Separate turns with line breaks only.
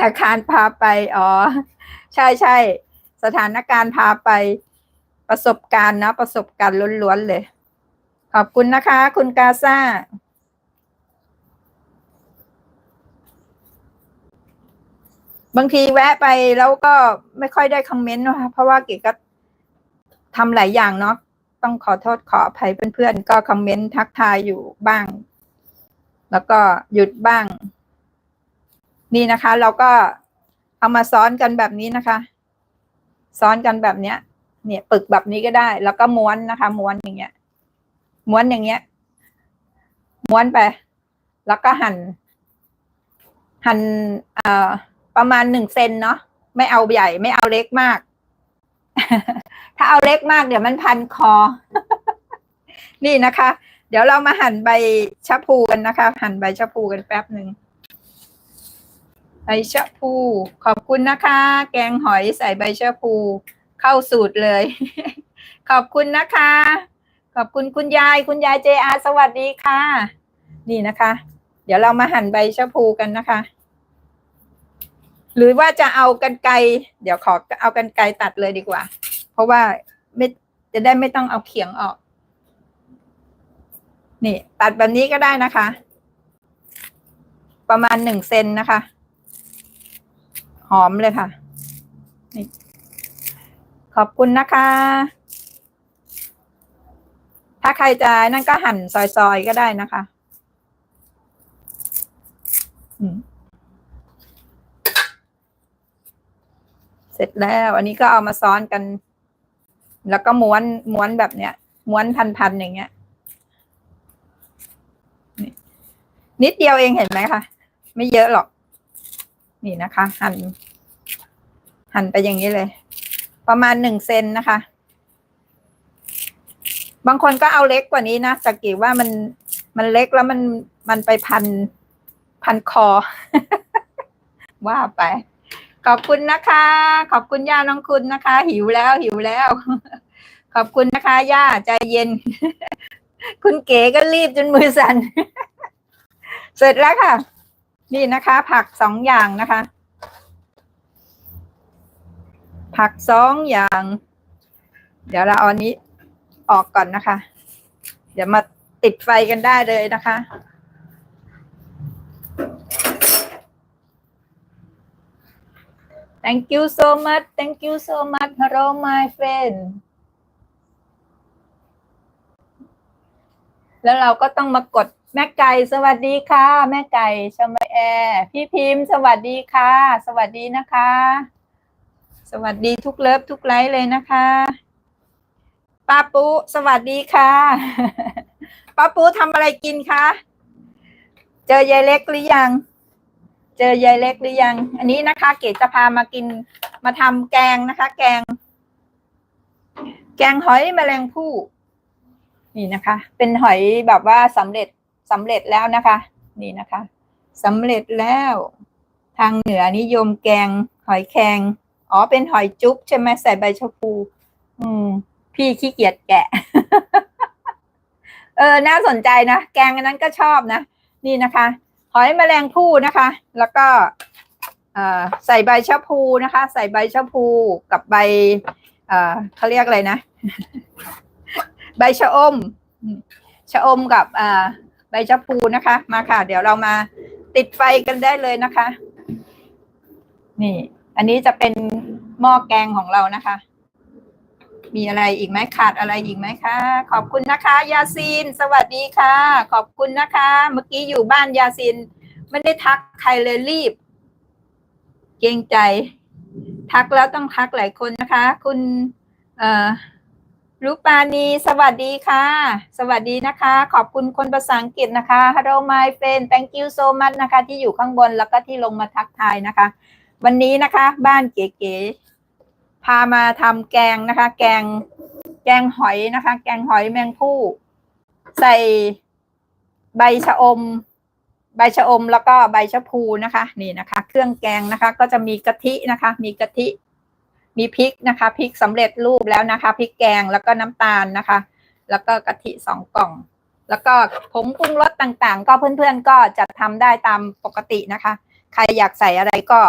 อาคารพาไป อ๋อ ใช่ใช่ สถานการณ์พาไป ประสบการณ์นะ ประสบการณ์ล้วนๆเลย ขอบคุณนะคะ คุณกาซ่าบางทีแวะไปแล้วก็ไม่ค่อยได้คอมเมนต์นะคะเพราะว่าเก๋ก็ทำหลายอย่างเนาะต้องขอโทษขออภัยเพื่อนๆ ก็คอมเมนต์ทักทายอยู่บ้าง แล้วก็หยุดบ้าง นี่นะคะ เราก็เอามาซ้อนกันแบบนี้นะคะ ซ้อนกันแบบเนี้ย เนี่ยปึกแบบนี้ก็ได้ แล้วก็ม้วนนะคะม้วนอย่างเงี้ย ม้วนอย่างเงี้ย ม้วนไป แล้วก็หั่น หั่นเอ่อประมาณหนึ่งเซนเนาะไม่เอาใหญ่ไม่เอาเล็กมาก ถ้าเอาเล็กมากเดี๋ยวมันพันคอ นี่นะคะ เดี๋ยวเรามาหั่นใบชะพูกันนะคะ หั่นใบชะพูกันแป๊บหนึ่ง ใบชะพู ขอบคุณนะคะ แกงหอยใส่ใบชะพู เข้าสูตรเลย ขอบคุณนะคะ ขอบคุณคุณยาย คุณยายเจอาสวัสดีค่ะ นี่นะคะ เดี๋ยวเรามาหั่นใบชะพูกันนะคะ หรือว่าจะเอากันไกเดี๋ยวขอเอากันไกตัดเลยดีกว่า เพราะว่าไม่จะได้ไม่ต้องเอาเขียงออก นี่ ตัดแบบนี้ก็ได้นะคะ ประมาณหนึ่งเซนนะคะ หอมเลยค่ะนี่ขอบคุณนะคะ ถ้าใครจะนั่นก็หั่นซอย ๆ ก็ได้นะคะเสร็จแล้ว อันนี้ก็เอามาซ้อนกัน แล้วก็ม้วนม้วนแบบเนี้ย ม้วนพันๆอย่างเงี้ยนิดเดียวเองเห็นไหมคะ ไม่เยอะหรอก นี่นะคะหั่นหั่นไปอย่างนี้เลย ประมาณหนึ่งเซนนะคะ บางคนก็เอาเล็กกว่านี้นะสกิว่ามันมันเล็กแล้วมันมันไปพันพันคอ ว่าไป ขอบคุณนะคะ ขอบคุณย่าน้องคุณนะคะ หิวแล้วหิวแล้ว ขอบคุณนะคะ ย่าใจเย็น คุณเก๋ก็รีบจนมือสั่น เสร็จแล้วค่ะ นี่นะคะ ผักสองอย่างนะคะ ผักสองอย่าง เดี๋ยวเราเอาอันนี้ออกก่อนนะคะ เดี๋ยวมาติดไฟกันได้เลยนะคะ Thank you so much. Thank you so much. Hello, my friend. แล้วเราก็ต้องมากด แม่ไก่สวัสดีค่ะ แม่ไก่ชมาแอร์พี่พิมพ์ สวัสดีค่ะ สวัสดีนะคะ สวัสดีทุกเลิฟทุกไลฟ์เลยนะคะป้าปูสวัสดีค่ะป้าปูทำอะไรกินคะเจอยายเล็กหรือยัง เจอยายเล็กหรือยัง อันนี้นะคะ เกดจะพามากินมาทำแกงนะคะ แกง แกงหอยแมลงภู่นี่นะคะ เป็นหอยแบบว่าสำเร็จ สำเร็จแล้วนะคะ นี่นะคะสำเร็จแล้ว ทางเหนือนิยมแกง หอยแครงอ๋อเป็นหอยจุ๊บใช่ไหมใส่ใบชะพู อืม พี่ขี้เกียจแกะ เออ น่าสนใจนะ แกงอันนั้นก็ชอบนะ นี่นะคะ หอยแมลงภู่นะคะ แล้วก็ใส่ใบชะพูนะคะ ใส่ใบชะพูกับใบเขาเรียกอะไรนะ ใบชะอมชะอมกับ ใบชะพูนะคะ มาค่ะ เดี๋ยวเรามาติดไฟกันได้เลยนะคะ นี่ อันนี้จะเป็นหม้อแกงของเรานะคะ มีอะไรอีกไหมขาดอะไรอีกไหมคะ ขอบคุณนะคะ ยาซีน สวัสดีค่ะ ขอบคุณนะคะ เมื่อกี้อยู่บ้านยาซีน ไม่ได้ทักใครเลยรีบ เกรงใจ ทักแล้วต้องทักหลายคนนะคะ คุณ เอ่อ รูปานีสวัสดีค่ะ สวัสดีนะคะ ขอบคุณคนภาษาอังกฤษนะคะ Hello my friend thank you so much นะคะ ที่อยู่ข้างบนแล้วก็ที่ลงมาทักทายนะคะ วันนี้นะคะบ้านเก๋ๆพามาทำแกงนะคะ แกงแกงหอยนะคะ แกงหอยแมงผู้ ใส่ใบชะอม ใบชะอมแล้วก็ใบชะพูนะคะ นี่นะคะ เครื่องแกงนะคะ ก็จะมีกะทินะคะ มีกะทิ มีพริกนะคะพริกสำเร็จรูปแล้วนะคะพริกแกงแล้วก็น้ำตาลนะคะ แล้วก็กะทิสองกล่อง แล้วก็ผงปรุงรสต่างๆ ก็เพื่อนๆก็จะทำได้ตามปกตินะคะ ใครอยากใส่อะไรก็